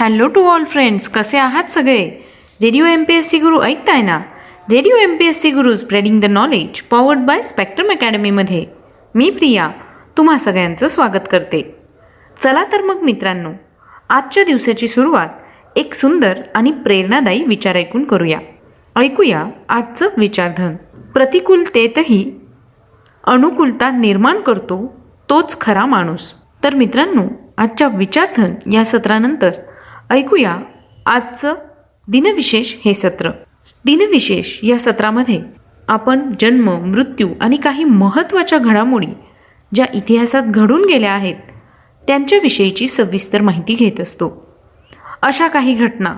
Hello to all friends कसे आहात सगळे? Radio M P S C Guru ऐकताय ना? Radio M P S C Guru spreading the knowledge powered by spectrum अकॅडमीमध्ये मी प्रिया तुम्हा सगळ्यांचं स्वागत करते. चला तर मग मित्रांनो आजच्या दिवसाची सुरुवात एक सुंदर आणि प्रेरणादायी विचार ऐकून करूया. ऐकूया आजचं विचारधन. प्रतिकूलतेतही अनुकूलता निर्माण करतो तोच खरा माणूस. तर मित्रांनो आजच्या विचारधन या सत्रानंतर ऐकूया आजचं दिनविशेष हे सत्र. दिनविशेष या सत्रामध्ये आपण जन्म मृत्यू आणि काही महत्त्वाच्या घडामोडी ज्या इतिहासात घडून गेल्या आहेत त्यांच्याविषयीची सविस्तर माहिती घेत असतो. अशा काही घटना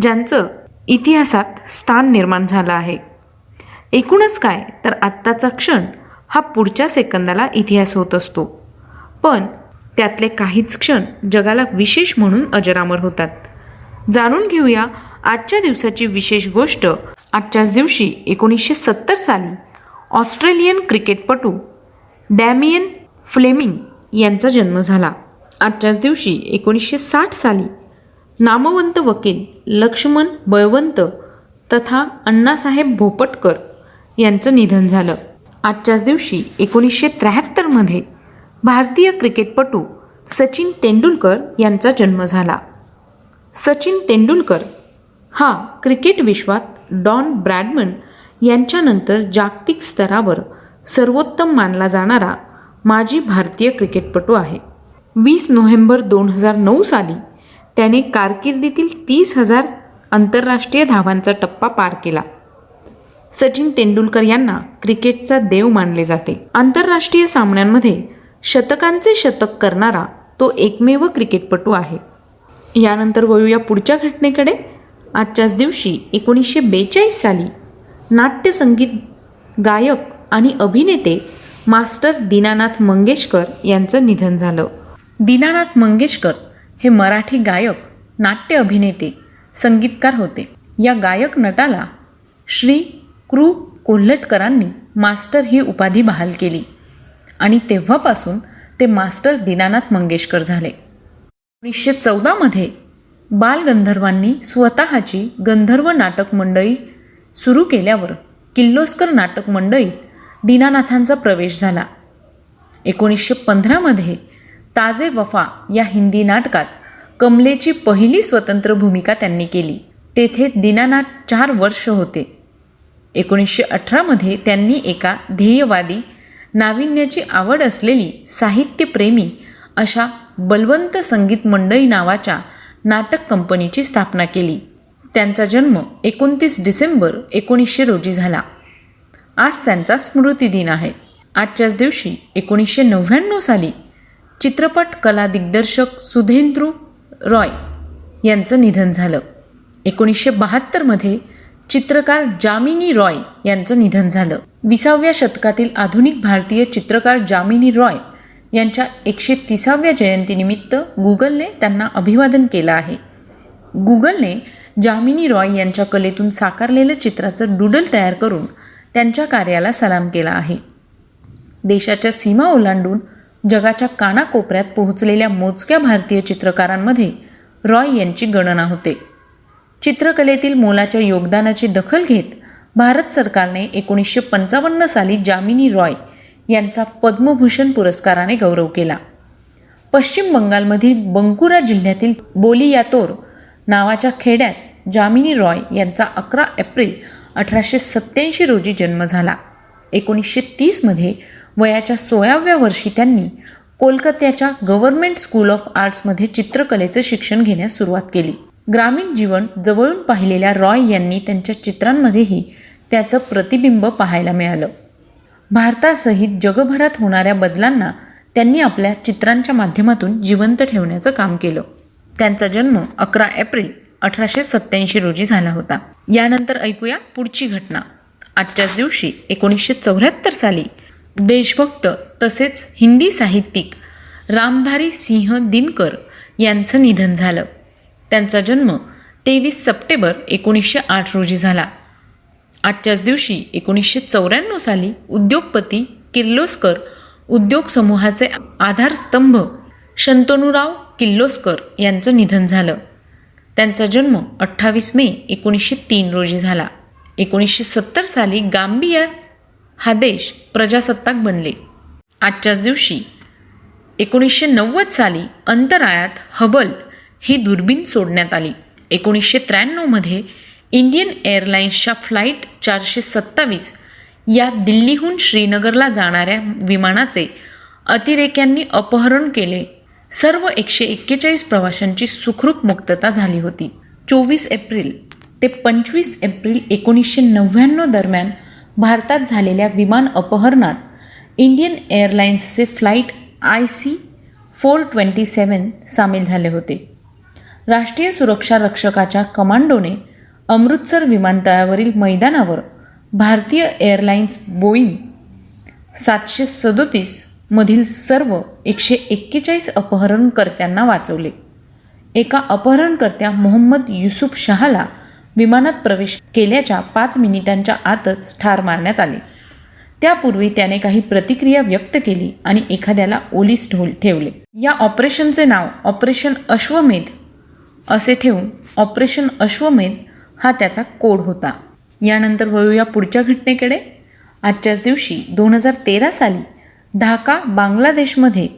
ज्यांचं इतिहासात स्थान निर्माण झालं आहे. एकूणच काय तर आत्ताचा क्षण हा पुढच्या सेकंदाला इतिहास होत असतो. पण त्यातले काहीच क्षण जगाला विशेष म्हणून अजरामर होतात. जाणून घेऊया आजच्या दिवसाची विशेष गोष्ट. आजच्याच दिवशी एकोणीसशे सत्तर साली ऑस्ट्रेलियन क्रिकेटपटू डॅमियन फ्लेमिंग यांचा जन्म झाला. आजच्याच दिवशी एकोणीसशे साठ साली नामवंत वकील लक्ष्मण बळवंत तथा अण्णासाहेब भोपटकर यांचं निधन झालं. आजच्याच दिवशी एकोणीसशे त्र्याहत्तरमध्ये भारतीय क्रिकेटपटू सचिन तेंडुलकर यांचा जन्म झाला. सचिन तेंडुलकर हा क्रिकेट विश्वात डॉन ब्रॅडमन यांच्यानंतर जागतिक स्तरावर सर्वोत्तम मानला जाणारा माजी भारतीय क्रिकेटपटू आहे. वीस नोव्हेंबर दोन हजार नऊ साली त्याने कारकिर्दीतील तीस हजार आंतरराष्ट्रीय धावांचा टप्पा पार केला. सचिन तेंडुलकर यांना क्रिकेटचा देव मानले जाते. आंतरराष्ट्रीय सामन्यांमध्ये शतकांचे शतक करणारा तो एकमेव क्रिकेटपटू आहे. यानंतर वळूया पुढच्या घटनेकडे. आजच्याच दिवशी एकोणीसशे बेचाळीस साली नाट्यसंगीत गायक आणि अभिनेते मास्टर दीनानाथ मंगेशकर यांचं निधन झालं. दीनानाथ मंगेशकर हे मराठी गायक नाट्य अभिनेते संगीतकार होते. या गायक नटाला श्री कृ कोल्हटकरांनी मास्टर ही उपाधी बहाल केली. आणि तेव्हापासून ते मास्टर दीनानाथ मंगेशकर झाले. एकोणीसशे चौदामध्ये बालगंधर्वांनी स्वतःची गंधर्व नाटक मंडळी सुरू केल्यावर किल्लोस्कर नाटक मंडळीत दीनानाथांचा प्रवेश झाला. एकोणीसशे पंधरामध्ये ताजे वफा या हिंदी नाटकात कमलेची पहिली स्वतंत्र भूमिका त्यांनी केली. तेथे दीनानाथ चार वर्ष होते. एकोणीसशे अठरामध्ये त्यांनी एका ध्येयवादी नाविन्याची आवड असलेली साहित्यप्रेमी अशा बलवंत संगीत मंडळी नावाच्या नाटक कंपनीची स्थापना केली. त्यांचा जन्म एकोणतीस डिसेंबर एकोणीसशे रोजी झाला. आज त्यांचा स्मृतिदिन आहे. आजच्याच दिवशी एकोणीसशे नव्याण्णव साली चित्रपट कला दिग्दर्शक सुधेंद्रू रॉय यांचं निधन झालं. एकोणीसशे बहात्तरमध्ये चित्रकार जामिनी रॉय यांचं निधन झालं. विसाव्या शतकातील आधुनिक भारतीय चित्रकार जामिनी रॉय यांच्या एकशे तिसाव्या जयंतीनिमित्त गुगलने त्यांना अभिवादन केलं आहे. गुगलने जामिनी रॉय यांच्या कलेतून साकारलेलं चित्राचं डुडल तयार करून त्यांच्या कार्याला सलाम केला आहे. देशाच्या सीमा ओलांडून जगाच्या कानाकोपऱ्यात पोहोचलेल्या मोजक्या भारतीय चित्रकारांमध्ये रॉय यांची गणना होते. चित्रकलेतील मोलाच्या योगदानाची दखल घेत भारत सरकारने एकोणीसशे पंचावन्न साली जामिनी रॉय यांचा पद्मभूषण पुरस्काराने गौरव केला. पश्चिम बंगालमधील बंकुरा जिल्ह्यातील बोलियातोर नावाच्या खेड्यात जामिनी रॉय यांचा अकरा एप्रिल अठराशे सत्त्याऐंशी रोजी जन्म झाला. एकोणीसशे तीसमध्ये वयाच्या सोळाव्या वर्षी त्यांनी कोलकात्याच्या गव्हर्नमेंट स्कूल ऑफ आर्ट्समध्ये चित्रकलेचं शिक्षण घेण्यास सुरुवात केली. ग्रामीण जीवन जवळून पाहिलेल्या रॉय यांनी त्यांच्या चित्रांमध्येही त्याचं प्रतिबिंब पाहायला मिळालं. भारतासहित जगभरात होणाऱ्या बदलांना त्यांनी आपल्या चित्रांच्या माध्यमातून जिवंत ठेवण्याचं काम केलं. त्यांचा जन्म अकरा एप्रिल अठराशे सत्त्याऐंशी रोजी झाला होता. यानंतर ऐकूया पुढची घटना. आजच्याच दिवशी एकोणीसशे चौऱ्याहत्तर साली देशभक्त तसेच हिंदी साहित्यिक रामधारी सिंह दिनकर यांचं निधन झालं. त्यांचा जन्म तेवीस सप्टेंबर एकोणीसशे आठ रोजी झाला. आजच्याच दिवशी एकोणीसशे चौऱ्याण्णव साली उद्योगपती किर्लोस्कर उद्योग समूहाचे आधारस्तंभ शंतनुराव किर्लोस्कर यांचं निधन झालं. त्यांचा जन्म अठ्ठावीस मे एकोणीसशे तीन रोजी झाला. एकोणीसशे सत्तर साली गांबिया हा देश प्रजासत्ताक बनले. आजच्याच दिवशी एकोणीसशे नव्वद साली अंतराळात हबल ही दुर्बीण सोडण्यात आली. एकोणीसशे त्र्याण्णवमध्ये इंडियन एअरलाइन्सच्या फ्लाईट चारशे सत्तावीस या दिल्लीहून श्रीनगरला जाणाऱ्या विमानाचे अतिरेक्यांनी अपहरण केले. सर्व एकशे एक्केचाळीस प्रवाशांची सुखरूप मुक्तता झाली होती. चोवीस एप्रिल ते पंचवीस एप्रिल एकोणीसशे नव्याण्णव दरम्यान भारतात झालेल्या विमान अपहरणात Indian एअरलाइन्सचे flight I C four twenty seven सामील झाले होते. राष्ट्रीय सुरक्षा रक्षकाच्या कमांडोने अमृतसर विमानतळावरील मैदानावर भारतीय एअरलाइन्स बोईंग सातशे सदोतीस मधील सर्व एकशे एक्केचाळीस अपहरणकर्त्यांना वाचवले. एका अपहरणकर्त्या मोहम्मद युसुफ शहाला विमानात प्रवेश केल्याच्या पाच मिनिटांच्या आतच ठार मारण्यात आले. त्यापूर्वी त्याने काही प्रतिक्रिया व्यक्त केली आणि एखाद्याला ओलीस ढोल ठेवले. या ऑपरेशनचे नाव ऑपरेशन अश्वमेध असे ठेवून ऑपरेशन अश्वमेध हा त्याचा कोड होता. यानंतर वळूया पुढच्या घटनेकडे. आजच्याच दिवशी दोन हजार तेरा साली ढाका बांगलादेशमध्ये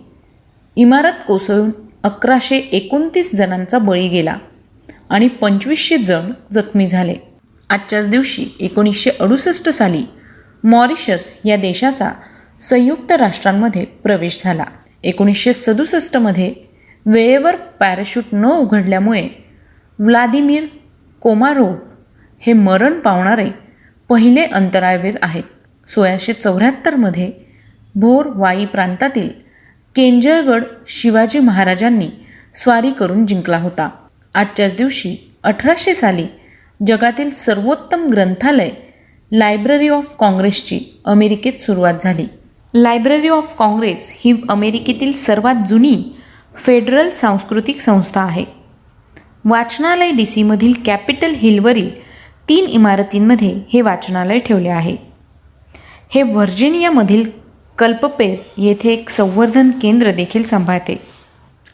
इमारत कोसळून अकराशे एकोणतीस जणांचा बळी गेला आणि पंचवीसशे जण जखमी झाले. आजच्याच दिवशी एकोणीसशे अडुसष्ट साली मॉरिशस या देशाचा संयुक्त राष्ट्रांमध्ये प्रवेश झाला. एकोणीसशे सदुसष्टमध्ये वेळेवर पॅराशूट न उघडल्यामुळे व्लादिमीर कोमारोव्ह हे मरण पावणारे पहिले अंतराळवीर आहेत. सोळाशे चौऱ्याहत्तरमध्ये भोर वाई प्रांतातील केंजळगड शिवाजी महाराजांनी स्वारी करून जिंकला होता. आजच्याच दिवशी अठराशे साली जगातील सर्वोत्तम ग्रंथालय लायब्ररी ऑफ काँग्रेसची अमेरिकेत सुरुवात झाली. लायब्ररी ऑफ काँग्रेस ही अमेरिकेतील सर्वात जुनी फेडरल सांस्कृतिक संस्था आहे. वाचनालय डी सीमधील कॅपिटल हिलवरील तीन इमारतींमध्ये हे वाचनालय ठेवले आहे. हे व्हर्जिनियामधील कल्पपेर येथे एक संवर्धन केंद्र देखील सांभाळते.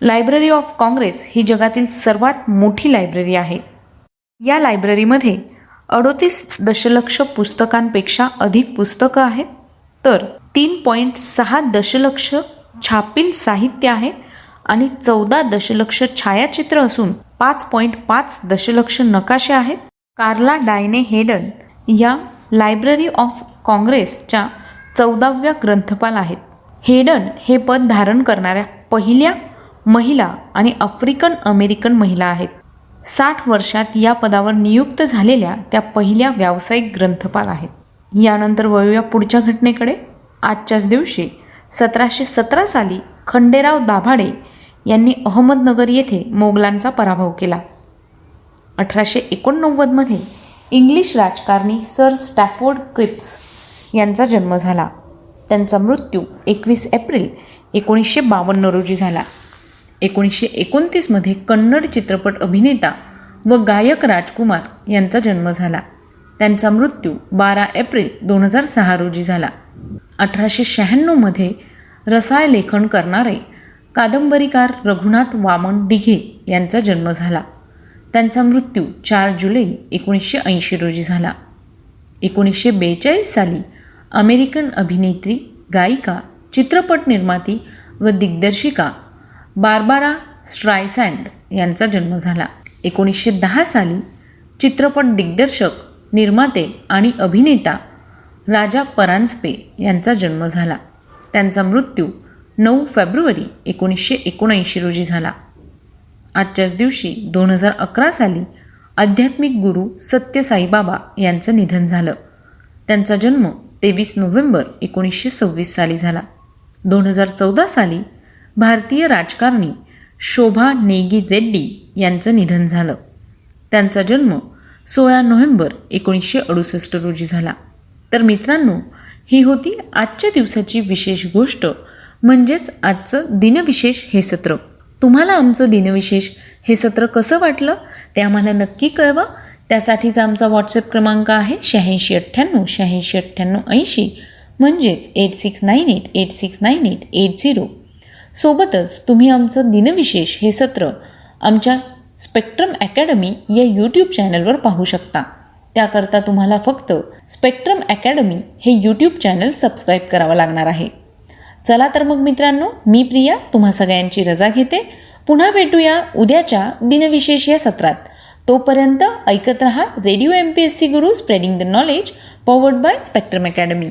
लायब्ररी ऑफ काँग्रेस ही जगातील सर्वात मोठी लायब्ररी आहे. या लायब्ररीमध्ये अडोतीस दशलक्ष पुस्तकांपेक्षा अधिक पुस्तकं आहेत. तर तीन पॉईंट सहा दशलक्ष छापील साहित्य आहे. आणि चौदा दशलक्ष छायाचित्र असून पाच पॉईंट पाच दशलक्ष नकाशे आहेत. कार्ला डायने हेडन या लायब्ररी ऑफ काँग्रेसच्या चौदाव्या ग्रंथपाल आहेत. हेडन हे पद धारण करणाऱ्या पहिल्या महिला आणि आफ्रिकन अमेरिकन महिला आहेत. साठ वर्षात या पदावर नियुक्त झालेल्या त्या पहिल्या व्यावसायिक ग्रंथपाल आहेत. यानंतर वळूया पुढच्या घटनेकडे. आजच्याच दिवशी सतराशे सतरा साली खंडेराव दाभाडे यांनी अहमदनगर येथे मोगलांचा पराभव केला. अठराशे एकोणनव्वदमध्ये इंग्लिश राजकारणी सर स्टॅफोर्ड क्रिप्स यांचा जन्म झाला. त्यांचा मृत्यू एकवीस एप्रिल एकोणीसशे बावन्न रोजी झाला. एकोणीसशे एकोणतीसमध्ये कन्नड चित्रपट अभिनेता व गायक राजकुमार यांचा जन्म झाला. त्यांचा मृत्यू बारा एप्रिल दोन हजार सहा रोजी झाला. अठराशे शहाण्णवमध्ये रसायलेखन करणारे कादंबरीकार रघुनाथ वामन दिघे यांचा जन्म झाला. त्यांचा मृत्यू चार जुलै एकोणीसशे ऐंशी रोजी झाला. एकोणीसशे बेचाळीस साली अमेरिकन अभिनेत्री गायिका चित्रपट निर्माती व दिग्दर्शिका बार्बारा स्ट्रायसँड यांचा जन्म झाला. एकोणीसशे दहा साली चित्रपट दिग्दर्शक निर्माते आणि अभिनेता राजा परांजपे यांचा जन्म झाला. त्यांचा मृत्यू नऊ फेब्रुवारी एकोणीसशे एकोणऐंशी रोजी झाला. आजच्याच दिवशी दोन हजार अकरा साली आध्यात्मिक गुरु सत्यसाईबाबा यांचं निधन झालं. त्यांचा जन्म तेवीस नोव्हेंबर एकोणीसशे सव्वीस साली झाला. दोन हजार चौदा साली भारतीय राजकारणी शोभा नेगी रेड्डी यांचं निधन झालं. त्यांचा जन्म सोळा नोव्हेंबर एकोणीसशे अडुसष्ट रोजी झाला. तर मित्रांनो ही होती आजच्या दिवसाची विशेष गोष्ट. म्हणजेच आजचं दिनविशेष हे सत्र. तुम्हाला आमचं दिनविशेष हे सत्र कसं वाटलं ते आम्हाला नक्की कळवा. त्यासाठीचा आमचा व्हॉट्सअप क्रमांक आहे शहाऐंशी अठ्ठ्याण्णव शहाऐंशी अठ्ठ्याण्णव ऐंशी. म्हणजेच eight six nine eight eight six nine eight eight zero सोबतच तुम्ही आमचं दिनविशेष हे सत्र आमच्या स्पेक्ट्रम अकॅडमी या यूट्यूब चॅनलवर पाहू शकता. त्याकरता तुम्हाला फक्त स्पेक्ट्रम अकॅडमी हे यूट्यूब चॅनल सबस्क्राईब करावं लागणार आहे. चला तर मग मित्रांनो मी प्रिया तुम्हा सगळ्यांची रजा घेते. पुन्हा भेटूया उद्याच्या दिनविशेष या सत्रात. तोपर्यंत ऐकत रहा radio M P S C Guru spreading the knowledge powered by Spectrum academy